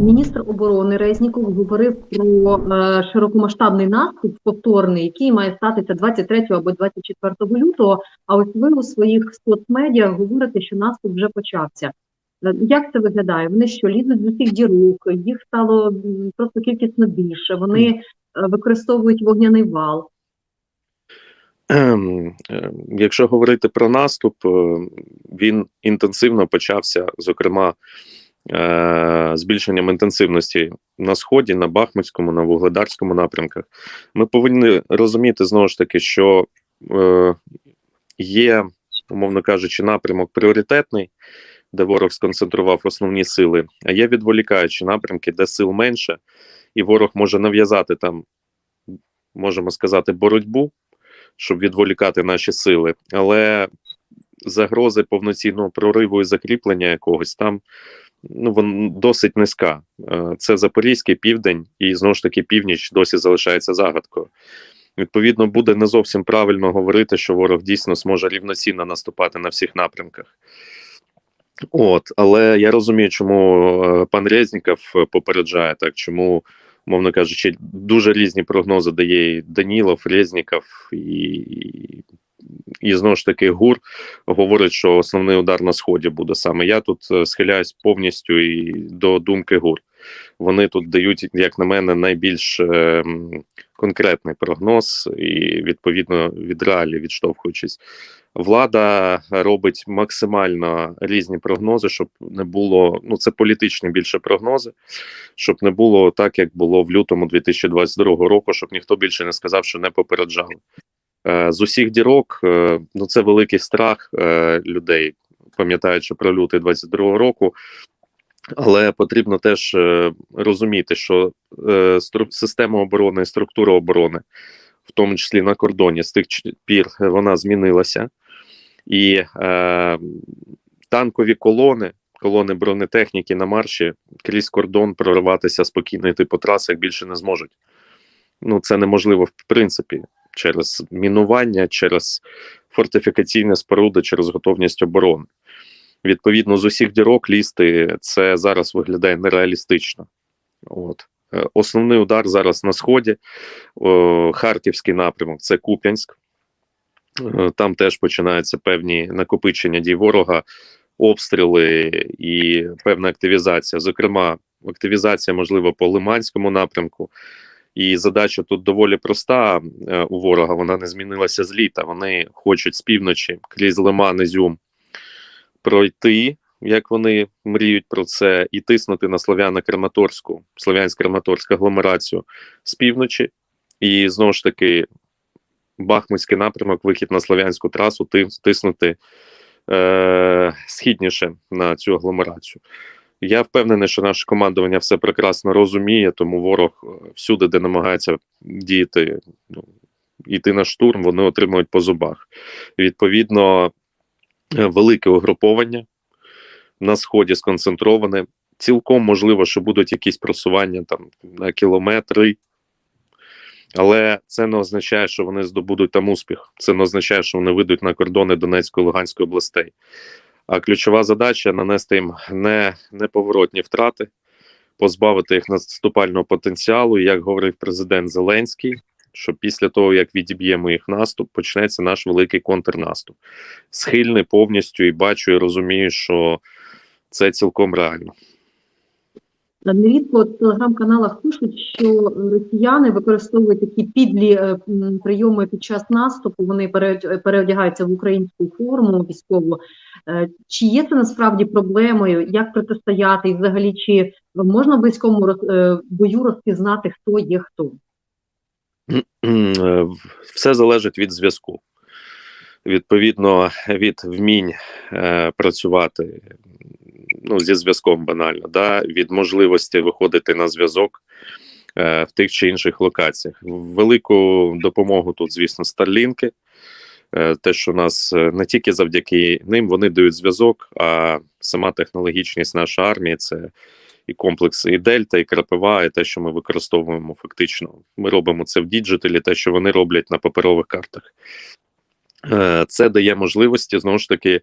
Міністр оборони Резніков говорив про е, широкомасштабний наступ повторний, який має статися 23 або 24 лютого. А ось ви у своїх соцмедіа говорите, що наступ вже почався. Е, Як це виглядає? Вони що лізуть з усіх дірок, їх стало просто кількісно більше. Вони е, використовують вогняний вал. Якщо говорити про наступ, він інтенсивно почався, зокрема, збільшенням інтенсивності на сході, на Бахмутському, на Вугледарському напрямках. Ми повинні розуміти знову ж таки, що е, є, умовно кажучи, напрямок пріоритетний, де ворог сконцентрував основні сили, а є відволікаючі напрямки, де сил менше, і ворог може нав'язати там, можемо сказати, боротьбу щоб відволікати наші сили, але загрози повноцінного прориву і закріплення якогось там ну вон досить низька. Е, Це Запорізький південь, і знову ж таки північ досі залишається загадкою. Відповідно, буде не зовсім правильно говорити, що ворог дійсно зможе рівноцінно наступати на всіх напрямках. От, але я розумію, чому е, пан Резніков попереджає так, чому мовно кажучи, дуже різні прогнози дає Данілов, Резніков і, і, знову ж таки ГУР говорить, що основний удар на сході буде саме. Я тут е, схиляюсь повністю і до думки ГУР. Вони тут дають, як на мене, найбільш е, конкретний прогноз, і відповідно від реалій відштовхуючись. Влада робить максимально різні прогнози, щоб не було. Ну це політичні більше прогнози, щоб не було так, як було в лютому 2022 року, щоб ніхто більше не сказав, що не попереджали. Е, з усіх дірок, е, ну це великий страх е, людей, пам'ятаючи про лютий 22 року. Але потрібно теж розуміти, що система оборони структура оборони, в тому числі на кордоні, з тих пір вона змінилася, і е, танкові колони, колони бронетехніки на марші крізь кордон прориватися спокійно йти по трасах більше не зможуть. Ну це неможливо в принципі через мінування, через фортифікаційні споруди, через готовність оборони. Відповідно, з усіх дірок лізти це зараз виглядає нереалістично. От. Е, Основний удар зараз на сході, О, Харківський напрямок це Куп'янськ. Е, Там теж починаються певні накопичення дій ворога, обстріли і певна активізація. Зокрема, активізація можливо по Лиманському напрямку. І задача тут доволі проста е, у ворога. Вона не змінилася з літа. Вони хочуть з півночі крізь Лиман, Ізюм пройти, як вони мріють про це, і тиснути на Слов'яно-Краматорську, Слов'янськ-Краматорську агломерацію з півночі, і знову ж таки Бахмутський напрямок, вихід на Слов'янську трасу, тиснути е- східніше на цю агломерацію. Я впевнений, що наше командування все прекрасно розуміє, тому ворог е, всюди, де намагається діяти, ну, йти на штурм, вони отримують по зубах. Відповідно, е, велике угруповання на сході сконцентроване. Цілком можливо, що будуть якісь просування там на кілометри, але це не означає, що вони здобудуть там успіх. Це не означає, що вони вийдуть на кордони Донецької Луганської областей. А ключова задача нанести їм не, неповоротні втрати, позбавити їх наступального потенціалу. Як говорив президент Зеленський, що після того, як відіб'ємо їх наступ, почнеться наш великий контрнаступ. Схильний повністю і бачу, і розумію, що це цілком реально. Нерідко в телеграм-каналах пишуть, що росіяни використовують такі підлі е, прийоми під час наступу. Вони переодягаються в українську форму військову. Е, Чи є це насправді проблемою? Як протистояти? І взагалі, чи можна в близькому е, бою розпізнати, хто є хто? Е, Все залежить від зв'язку. Відповідно, від вмінь е, працювати ну, зі зв'язком банально, да, від можливості виходити на зв'язок е, в тих чи інших локаціях. Велику допомогу тут, звісно, старлінки. Е, те, що нас е, не тільки завдяки ним вони дають зв'язок, а сама технологічність нашої армії це і комплекс, і Дельта, і Крапива, і те, що ми використовуємо фактично. Ми робимо це в діджиталі, те, що вони роблять на паперових картах. Е, Це дає можливості знову ж таки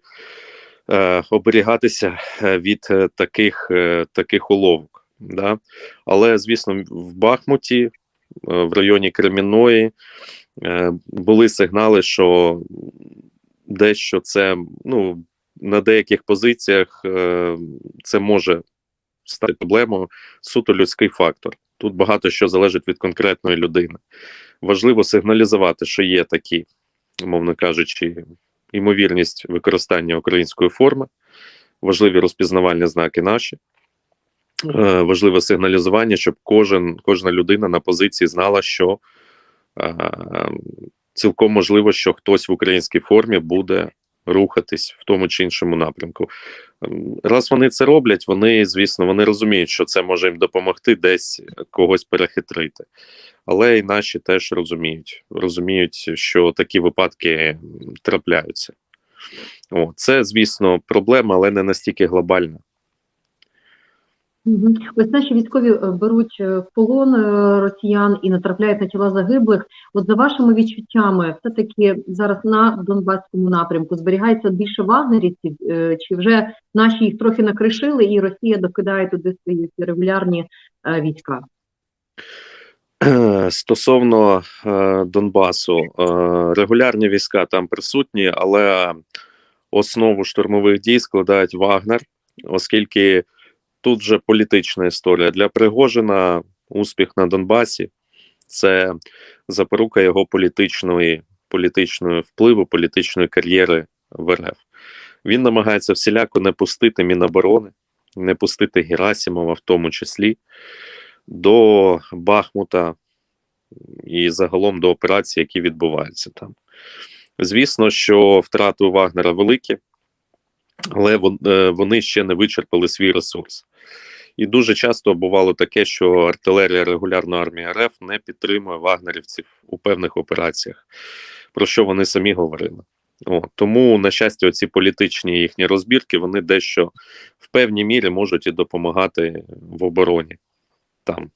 е, оберігатися е, від таких, таких уловок. Да? Але, звісно, в Бахмуті, в районі Кремінної, були сигнали, що дещо це ну, на деяких позиціях це може стати проблемою суто людський фактор. Тут багато що залежить від конкретної людини. Важливо сигналізувати, що є такі, мовно кажучи, ймовірність використання української форми, важливі розпізнавальні знаки наші. Е, важливе сигналізування, щоб кожен, кожна людина на позиції знала, що е, цілком можливо, що хтось в українській формі буде рухатись в тому чи іншому напрямку. Ем, Раз вони це роблять, вони, звісно, вони розуміють, що це може їм допомогти десь когось перехитрити. Але і наші теж розуміють, розуміють, що такі випадки трапляються. О, це, звісно, проблема, але не настільки глобальна. Ось наші військові е, беруть е, в полон е, росіян і натрапляють на тіла загиблих. От за вашими відчуттями, все-таки зараз на Донбаському напрямку зберігається більше вагнерівців, чи вже наші їх трохи накришили, і Росія докидає туди свої регулярні війська? Стосовно Донбасу, регулярні війська там присутні, але основу штурмових дій складають Вагнер, оскільки тут вже політична історія. Для Пригожина успіх на Донбасі це запорука його політичної, політичної впливу, політичної кар'єри в РФ. Він намагається всіляко не пустити Міноборони, не пустити Герасимова в тому числі до Бахмута і загалом до операцій, які відбуваються там. Звісно, що втрати у Вагнера великі, але е, вони ще не вичерпали свій ресурс. І дуже часто бувало таке, що артилерія регулярної армії РФ не підтримує вагнерівців у певних операціях, про що вони самі говорили. О, тому, на щастя, оці політичні їхні розбірки вони дещо в певній мірі можуть і допомагати в обороні там.